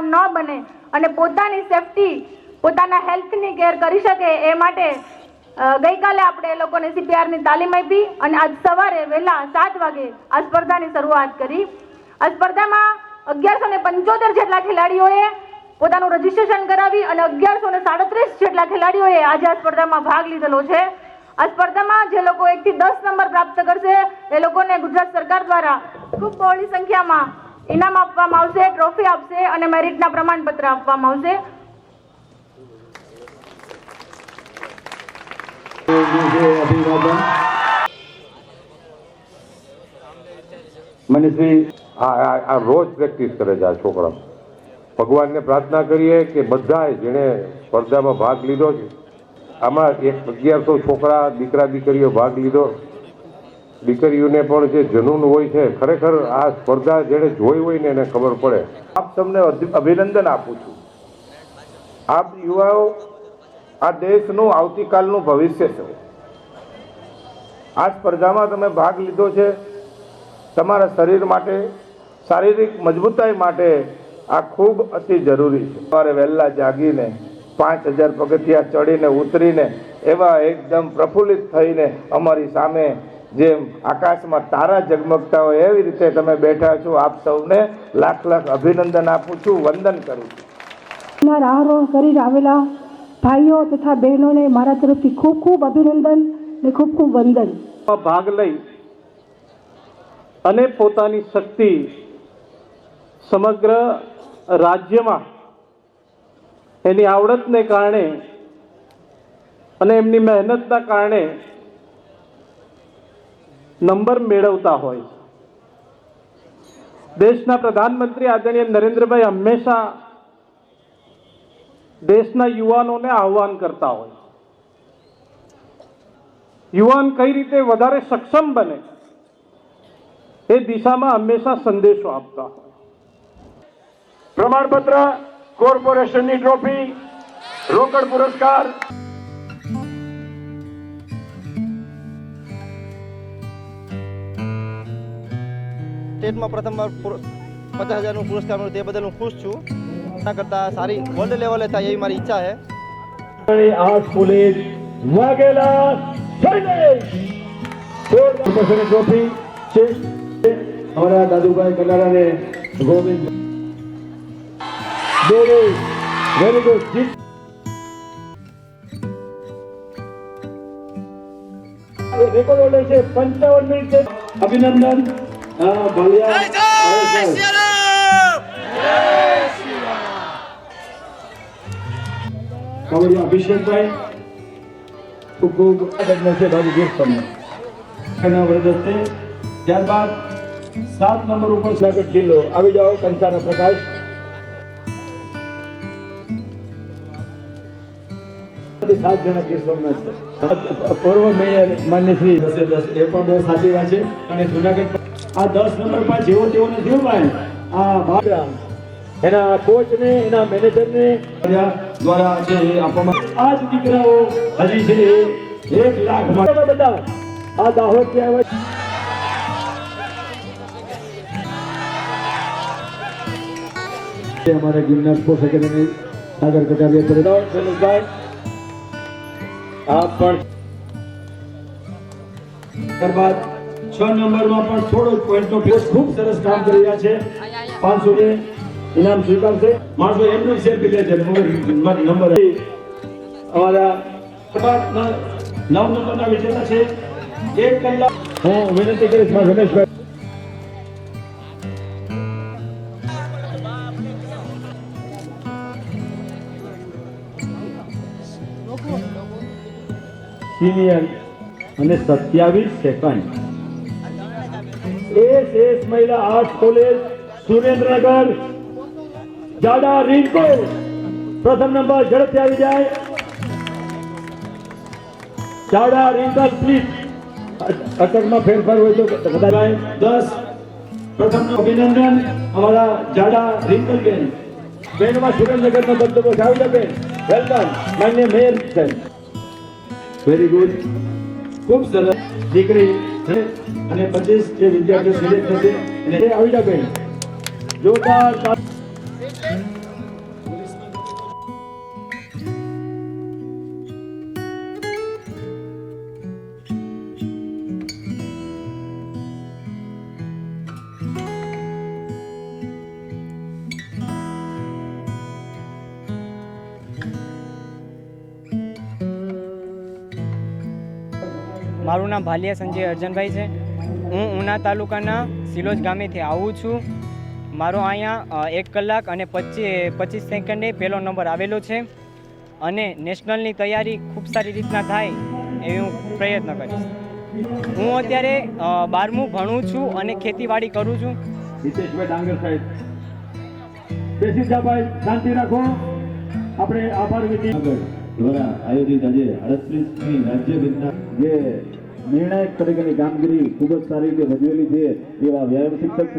બીજા ન બને અને પોતાની સેફટી પોતાના હેલ્થની કેર કરી શકે એ માટે ગઈકાલે આપણે એ લોકોને સીપીઆરની તાલીમ આપી અને આજ સવારે વહેલા સાત વાગે આ સ્પર્ધાની શરૂઆત કરી. આ સ્પર્ધામાં અગિયારસો ને પંચોતેર જેટલા ખેલાડીઓએ પોતાનું રજીસ્ટ્રેશન કરાવી અને અગિયારસો ને સાડત્રીસ જેટલા ખેલાડીઓએ આજે આ સ્પર્ધામાં ભાગ લીધેલો છે. આ સ્પર્ધામાં જે લોકો એકથી દસ નંબર પ્રાપ્ત કરશે, એ લોકોને ગુજરાત સરકાર દ્વારા ખૂબ બહોળી સંખ્યામાં ઇનામ આપવામાં આવશે, ટ્રોફી આપશે અને મેરિટના પ્રમાણપત્ર આપવામાં આવશે. મનીષભાઈ આ રોજ પ્રેક્ટિસ કરે છે આ છોકરા. ભગવાનને પ્રાર્થના કરીએ કે બધાએ જેણે સ્પર્ધામાં ભાગ લીધો છે, આમાં એક અગિયારસો છોકરા, દીકરા, દીકરીઓ ભાગ લીધો. દીકરીઓને પણ જે જનૂન હોય છે, ખરેખર આ સ્પર્ધા જેણે જોઈ હોય ને એને ખબર પડે. આપ તમને અભિ- અભિનંદન આપું છું. આપ યુવાઓ, આ દેશનું આવતીકાલનું ભવિષ્ય છે. આ સ્પર્ધામાં તમે ભાગ લીધો છે. તમારા શરીર માટે, શારીરિક મજબૂતાઈ માટે આ ખૂબ અતિ જરૂરી છે. સવારે વહેલા જાગીને, પાંચ હજાર પગથિયા ચડીને, ઉતરીને, એવા એકદમ પ્રફુલ્લિત થઈને અમારી સામે જેમ આકાશમાં તારા ઝગમગતા હોય એવી રીતે તમે બેઠા છો આપ સૌને લાખ લાખ અભિનંદન આપું છું વંદન કરું છું. ના આરોહણ કરી આવેલા ભાઈઓ તથા બહેનોને મારા તરફથી ખૂબ ખૂબ અભિનંદન ને ખૂબ ખૂબ વંદન. ભાગ લઈ અને પોતાની શક્તિ સમગ્ર રાજ્યમાં એની આવડતને કારણે અને એમની મહેનતના કારણે નંબર મેળવતા હોય. દેશના પ્રધાનમંત્રી આદરણીય નરેન્દ્રભાઈ હંમેશા દેશના યુવાનોને આહવાન કરતા હોય. યુવાન કઈ રીતે વધારે સક્ષમ બને એ દિશામાં હંમેશા સંદેશો આપતા હોય. પ્રમાણપત્ર કોર્પોરેશનની ટ્રોફી રોકડ પુરસ્કાર સ્ટેટમાં પ્રથમ વાર પચાસ હજારનું પુરસ્કાર મળ્યું, તે બદલ હું ખુશ છું. એના કરતાં સારી વર્લ્ડ લેવલે થાય એવી મારી ઈચ્છા છે. કોલેજ વાઘેલા સૈનિક ટ્રોફી છે. અમારા દાદુભાઈ કનારાને ગોવિંદ. વેરી રેકોર્ડ હોલ્ડર છે. પંચાવન મિનિટ અભિનંદન. અભિષેકભાઈ ખૂબ ખૂબ છે ગીર તમને. ત્યારબાદ સાત નંબર ઉપર સ્વાગત જિલ્લો આવી જાઓ કંસારા પ્રકાશ. સાત જણા કેસ છે. પૂર્વ મેયર માન્ય શ્રી એ પણ બહુ સાચી વાત છે. અને જુનાગઢ આ દસ નંબર પર જેવો તેવો નથી હો ભાઈ. આ ભાગરા એના કોચ ને એના મેનેજર ને દ્વારા જે આપવામાં આ જ દીકરાઓ હજી છે એ એક લાખ માટે બધા આ દાહોદથી આવ્યા છે. અમારા ગિરનાર સ્પોર્ટ્સ એકેડમી સાગર કટારિયા તરફ ધનુષભાઈ. આપ પણ ત્યારબાદ છ નંબરમાં પણ થોડો પોઈન્ટનો ફેસ ખૂબ સરસ કામ કરી રહ્યા છે. પાંચસો ને ઇનામ સ્વીકારશે. માણસો એમનું સેલ્ફી લે છે. નંબર નંબર અમારા નવ નંબરના વિજેતા છે. એક કલાક. હું વિનંતી કરીશ મારા રમેશભાઈ. સિનિયર અને સત્યાવીસ second S S Mahila art college Surendranagar Jada Rinko પ્રથમ નંબર ઝડપથી આવી જાય જાડા રિંકલ પ્લીઝ અટકમાં ફેરફાર હોય તો કદાચ દસ પ્રથમ અભિનંદન અમારા જાડા રિંકલ બેન બેનમાં સુરેન્દ્રનગરનો બંદોબસ્ત આવી જાય બેન વેલકમ માન્ય મેયર વેરી ગુડ ખૂબ સરસ દીકરી અને પચીસ જે વિદ્યાર્થીઓ સિલેક્ટ થશે એને એ આવી જાવ બેન. જોરદાર મારું નામ ભાલિયા સંજય અર્જનભાઈ છે. હું ઉના તાલુકાના સિલોજ ગામેથી આવું છું. મારો અહીંયા એક કલાક અને પચીસ પચીસ સેકન્ડે પહેલો નંબર આવેલો છે. અને નેશનલની તૈયારી ખૂબ સારી રીતના થાય એવી હું પ્રયત્ન કરીશ. હું અત્યારે બારમું ભણું છું અને ખેતીવાડી કરું છું. શાંતિ રાખો. આપણે આભાર વિધિ દ્વારા આયોજિત આજે અડત્રીસમી રાજ્ય વિજ્ઞાન જે નિર્ણાયક તરીકેની કામગીરી ખૂબ જ સારી રીતે ભજવેલી છે એવા વ્યાયામ શિક્ષક